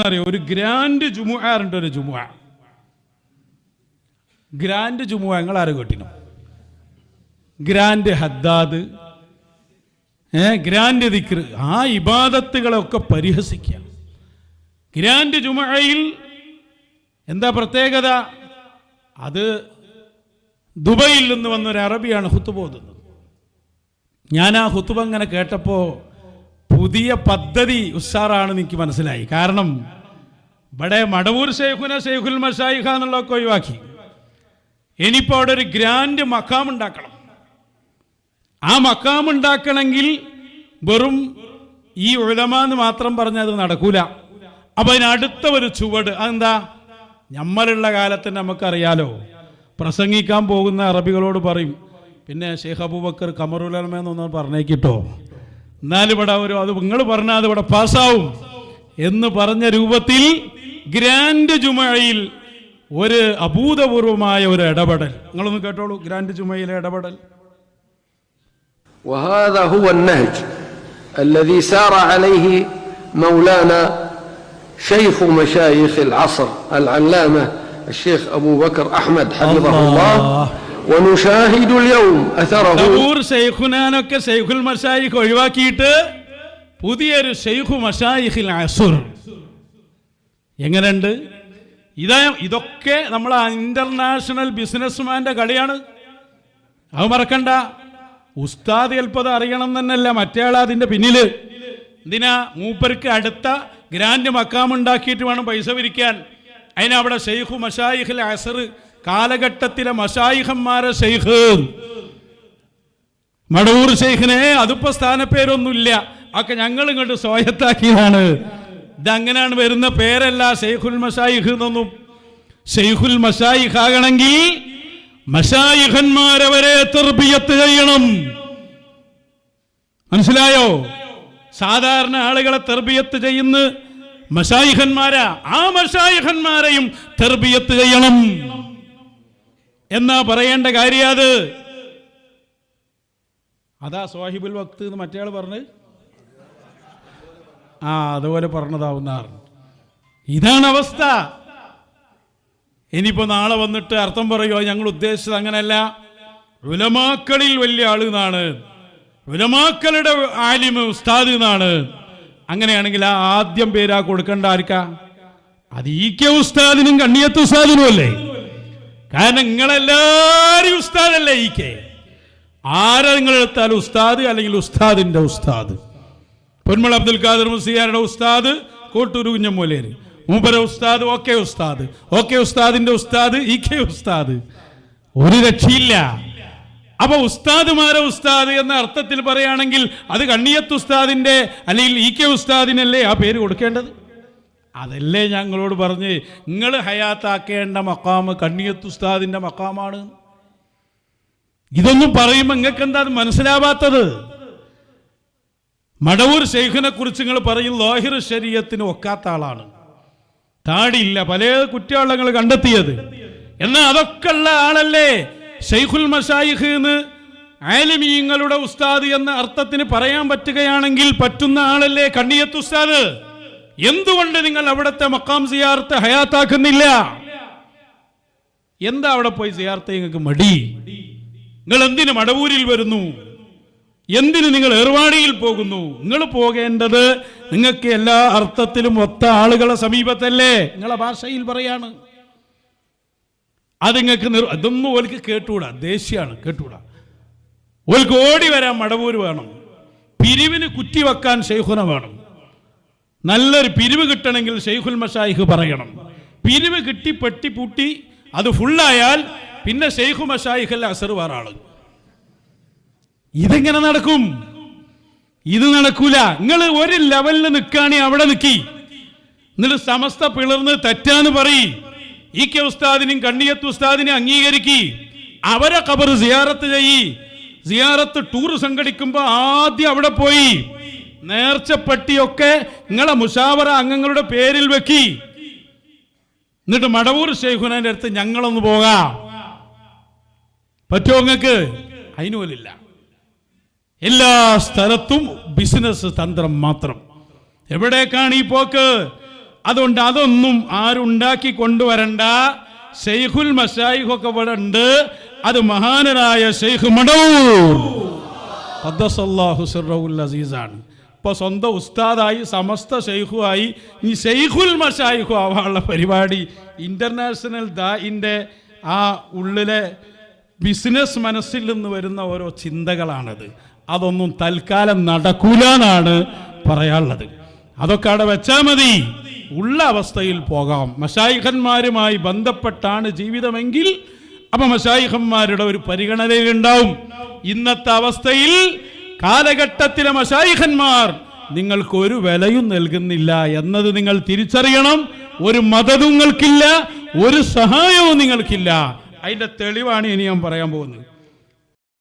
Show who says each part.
Speaker 1: അറിയോ ഒരു ഗ്രാൻഡ് ജുമുആറുണ്ട് ഒരു ജുമുഅ. ഗ്രാൻഡ് ജുമുഅ നിങ്ങൾ ആരും കേട്ടിനോ? ഗ്രാൻഡ് ഹദ്ദാദ്. ഏ ഗ്രാൻഡ് ദിക്ർ. ആ ഇബാദത്തുകളൊക്കെ പരിഹസിക്കുക. ഗ്രാൻഡ് ജുമുഅയിൽ എന്താ പ്രത്യേകത? അത് ദുബൈയിൽ നിന്ന് വന്നൊരു അറബിയാണ് ഹുത്തുബ ഓതുന്നത്. ഞാൻ ആ ഹുത്തുബ അങ്ങനെ കേട്ടപ്പോൾ പുതിയ പദ്ധതി ഉഷാറാണെന്ന് എനിക്ക് മനസ്സിലായി. കാരണം ഇവിടെ മടവൂർ ഷെയ്ഖുന ഷെയ്ഖുൽ മഷായിഖ എന്നുള്ളതൊക്കെ ഒഴിവാക്കി. ഇനിയിപ്പോൾ അവിടെ ഒരു ഗ്രാൻഡ് മക്കാം ഉണ്ടാക്കണം. ആ മക്കാം ഉണ്ടാക്കണമെങ്കിൽ വെറും ഈ ഉഴമാന്ന് മാത്രം പറഞ്ഞാൽ അത് നടക്കൂല. അപ്പൊ അതിനടുത്ത ഒരു ചുവട് അതെന്താ? നമ്മളുള്ള കാലത്ത് നമുക്കറിയാലോ പ്രസംഗിക്കാൻ പോകുന്ന അറബികളോട് പറയും പിന്നെ ഷെയ്ഖ് അബൂബക്കർ കമറുലമ എന്നൊന്ന് പറഞ്ഞേക്കിട്ടോ എന്നാലും ഇവിടെ ഒരു അത് നിങ്ങൾ പറഞ്ഞാൽ അത് ഇവിടെ പാസ്സാവും എന്ന് പറഞ്ഞ രൂപത്തിൽ ഗ്രാൻഡ് ജുമയിൽ ഒരു അഭൂതപൂർവമായ ഒരു ഇടപെടൽ നിങ്ങളൊന്ന് കേട്ടോളൂ ഗ്രാൻഡ് ജുമയിലെ ഇടപെടൽ
Speaker 2: وهذا هو النهج الذي سار عليه مولانا شيخ مشايخ العصر العلامة الشيخ أبو بكر أحمد حفظه
Speaker 1: الله.
Speaker 2: الله
Speaker 1: ഷെയ്ഖുനാനൊക്കെ ഷെയ്ഖുൽ മഷായിഖ് ഒഴിവാക്കിയിട്ട് പുതിയൊരു شيخ മഷായിഖിൽ അസുർ. എങ്ങനെയുണ്ട്? ഇതാ ഇതൊക്കെ നമ്മൾ ഇന്റർനാഷണൽ ബിസിനസ്മാന്റെ കളിയാണ്. അത് മറക്കണ്ട. ഉസ്താദ് ചിലപ്പോൾ അറിയണം എന്നല്ല മറ്റേ അതിന്റെ പിന്നിൽ എന്തിനാ? മൂപ്പർക്ക് അടുത്ത ഗ്രാൻഡ് മക്കാമുണ്ടാക്കിയിട്ട് വേണം പൈസ പിരിക്കാൻ. അതിനവിടെ ഷെയ്ഖു മഷായിഖിൽ അസർ കാലഘട്ടത്തിലെ മഷായിഹന്മാരെ ഷെയ്ഖ് മടവൂർ ഷെയ്ഖിനെ അതിപ്പോ സ്ഥാനപ്പേരൊന്നുമില്ല. ഒക്കെ ഞങ്ങൾ ഇങ്ങോട്ട് സ്വായത്താക്കിയതാണ്. ഇതങ്ങനെയാണ് വരുന്ന പേരല്ല ഷെയ്ഖുൽ മഷായിഖ് എന്നൊന്നും. ഷെയ്ഖുൽ മഷായിഖ് ആകണമെങ്കിൽ മഷായിഖന്മാരവരെ തെർബിയത്ത് ചെയ്യണം. മനസ്സിലായോ? സാധാരണ ആളുകളെ തെർബിയത്ത് ചെയ്യുന്ന മഷായിഖന്മാരാ ആ മഷായിഖന്മാരെയും തെർബിയത്ത് ചെയ്യണം. എന്നാ പറയേണ്ട കാര്യം അത്? സ്വാഹിബുൽ വക്ത് എന്ന് മറ്റേ ആൾ പറഞ്ഞ്? ആ അതുപോലെ പറഞ്ഞതാവുന്നാർ. ഇതാണ് അവസ്ഥ. ഇനിയിപ്പോ നാളെ വന്നിട്ട് അർത്ഥം പറയുമോ ഞങ്ങൾ ഉദ്ദേശിച്ചത് അങ്ങനെയല്ല. ഉലമാക്കളിൽ വലിയ ആൾ എന്നാണ്. ഉലമാക്കളുടെ ആലിമ് ഉസ്താദ് എന്നാണ്. അങ്ങനെയാണെങ്കിൽ ആ ആദ്യം പേരാ കൊടുക്കേണ്ട ആർക്കാ? അത് ഈ കെ ഉസ്താദിനും കണ്ണിയത്ത് ഉസ്താദിനും അല്ലേ കാരണം നിങ്ങളെല്ലാരും ഉസ്താദല്ലേ ഈ കെ. ആരാ നിങ്ങൾ എടുത്താലും ഉസ്താദ് അല്ലെങ്കിൽ ഉസ്താദിന്റെ ഉസ്താദ്? പൊന്മള അബ്ദുൽ ഖാദർ മുസിയാരുടെ ഉസ്താദ് കോട്ടൂർ കുഞ്ഞമ്മൂലേര്. മൂപ്പര ഉസ്താദ് ഓക്കെ ഉസ്താദ്. ഓക്കെ ഉസ്താദിന്റെ ഉസ്താദ് ഇ കെ ഉസ്താദ്. ഒരു രക്ഷയില്ല. അപ്പൊ ഉസ്താദുമാരെ ഉസ്താദ് എന്ന അർത്ഥത്തിൽ പറയുകയാണെങ്കിൽ അത് കണ്ണിയത്ത് ഉസ്താദിന്റെ അല്ലെങ്കിൽ ഇ കെ ഉസ്താദിനല്ലേ ആ പേര് കൊടുക്കേണ്ടത്? അതല്ലേ ഞങ്ങളോട് പറഞ്ഞ് നിങ്ങൾ ഹയാത്താക്കേണ്ട മക്കാമ് കണ്ണിയത്ത് ഉസ്താദിന്റെ മക്കാമാണ് ഇതൊന്നും പറയുമ്പോൾ നിങ്ങൾക്ക് എന്താ മനസ്സിലാവാത്തത്? മടവൂർ ഷെയ്ഖിനെ കുറിച്ച് നിങ്ങൾ പറയും ലോഹിർ ശരീരത്തിന് ഒക്കാത്ത ആളാണ്. താടിയില്ല പല കുറ്റവാളങ്ങൾ കണ്ടെത്തിയത്. എന്നാൽ അതൊക്കെ ഉള്ള ആളല്ലേ? ഷെയ്ഖുൽ മഷായിഖ് എന്ന് ആലിമീങ്ങളുടെ ഉസ്താദ് എന്ന അർത്ഥത്തിന് പറയാൻ പറ്റുകയാണെങ്കിൽ പറ്റുന്ന ആളല്ലേ കണ്ണിയത്ത് ഉസ്താദ്? എന്തുകൊണ്ട് നിങ്ങൾ അവിടുത്തെ മക്കാം സിയാർത്ത് ഹയാത്താക്കുന്നില്ല? എന്താ അവിടെ പോയി സിയാർത്ത് നിങ്ങൾക്ക് മടി? നിങ്ങൾ എന്തിന് മടവൂരിൽ വരുന്നു? എന്തിന് നിങ്ങൾ ഏർവാടിയിൽ പോകുന്നു? നിങ്ങൾ പോകേണ്ടത് നിങ്ങൾക്ക് എല്ലാ അർത്ഥത്തിലും ഒത്ത ആളുകളെ സമീപത്തല്ലേ? നിങ്ങളെ ഭാഷയിൽ പറയാണ്. അത് നിങ്ങൾക്ക് നിർ അതൊന്നും ഓൽക്ക് കേട്ടുകൂടാ ദേഷ്യമാണ് കേട്ടുകൂടാ ഓൽക്ക് ഓടി വരാൻ മടവൂര് വേണം. പിരിവിന് കുറ്റി വെക്കാൻ ശേഖുന വേണം. നല്ലൊരു പിരിവ് കിട്ടണമെങ്കിൽ ഷെയ്ഖുൽ മഷായിഖ് പറയണം. പിരിവ് കിട്ടി പെട്ടി പൂട്ടി അത് ഫുള്ളായാൽ പിന്നെ ഷെയ്ഖു മഷായിഖല്ല അസർ വേറെ ഇതെങ്ങനെ നടക്കും? ഇത് നടക്കൂല. നിങ്ങൾ ഒരു ലെവലിൽ നിൽക്കുകയാണെ അവിടെ നിൽക്കി എന്നിട്ട് സമസ്ത പിളർന്ന് തെറ്റാന്ന് പറയി. ഈ കെ ഉസ്താദിനും കണ്ണിയത്ത് ഉസ്താദിനെ അംഗീകരിക്കി. അവരെ കബർ സിയാറത്ത് ചെയ്യി. സിയാറത്ത് ടൂർ സംഘടിക്കുമ്പോ ആദ്യം അവിടെ പോയി. നേർച്ചപ്പെട്ടിയൊക്കെ നിങ്ങളെ മുഷാവറ അംഗങ്ങളുടെ പേരിൽ വെക്കി. എന്നിട്ട് മടവൂർ ഷെയ്ഖുനാന്റെ അടുത്ത് ഞങ്ങളൊന്ന് പോകാം. പറ്റുമോ നിങ്ങൾക്ക്? അതിന് പോലില്ല. എല്ലാ സ്ഥലത്തും ബിസിനസ് തന്ത്രം മാത്രം. എവിടേക്കാണ് ഈ പോക്ക്? അതുകൊണ്ട് അതൊന്നും ആരുണ്ടാക്കി കൊണ്ടുവരണ്ട. ഷെയ്ഖുൽ മഷായിഖൊക്കെ ഇവിടെ ഉണ്ട്. അത് മഹാനരായ ഷെയ്ഖ് മടവൂർ. അസീസാണ്. ഇപ്പോൾ സ്വന്തം ഉസ്താദായി സമസ്ത ഷെയ്ഖുമായി ഈ ഷെയ്ഖുൽ മഷായിഖു ആവാനുള്ള പരിപാടി ഇന്റർനാഷണൽ ദാഇന്റെ ആ ഉള്ളിലെ ബിസിനസ് മനസ്സിൽ നിന്ന് വരുന്ന ഓരോ ചിന്തകളാണത്. അതൊന്നും തൽക്കാലം നടക്കൂല എന്നാണ് പറയാനുള്ളത്. അതൊക്കെ അവിടെ വെച്ചാൽ മതി. ഉള്ള അവസ്ഥയിൽ പോകാം. മഷായിഖന്മാരുമായി ബന്ധപ്പെട്ടാണ് ജീവിതമെങ്കിൽ അപ്പം മഷായിഖന്മാരുടെ ഒരു പരിഗണനയിലുണ്ടാവും. ഇന്നത്തെ അവസ്ഥയിൽ കാലഘട്ടത്തിലെ മഷായിഖന്മാർ നിങ്ങൾക്ക് ഒരു വിലയും നൽകുന്നില്ല എന്നത് നിങ്ങൾ തിരിച്ചറിയണം. ഒരു മതവും നിങ്ങൾക്കില്ല ഒരു സഹായവും നിങ്ങൾക്കില്ല. അതിന്റെ തെളിവാണ് ഇനി ഞാൻ പറയാൻ പോകുന്നത്.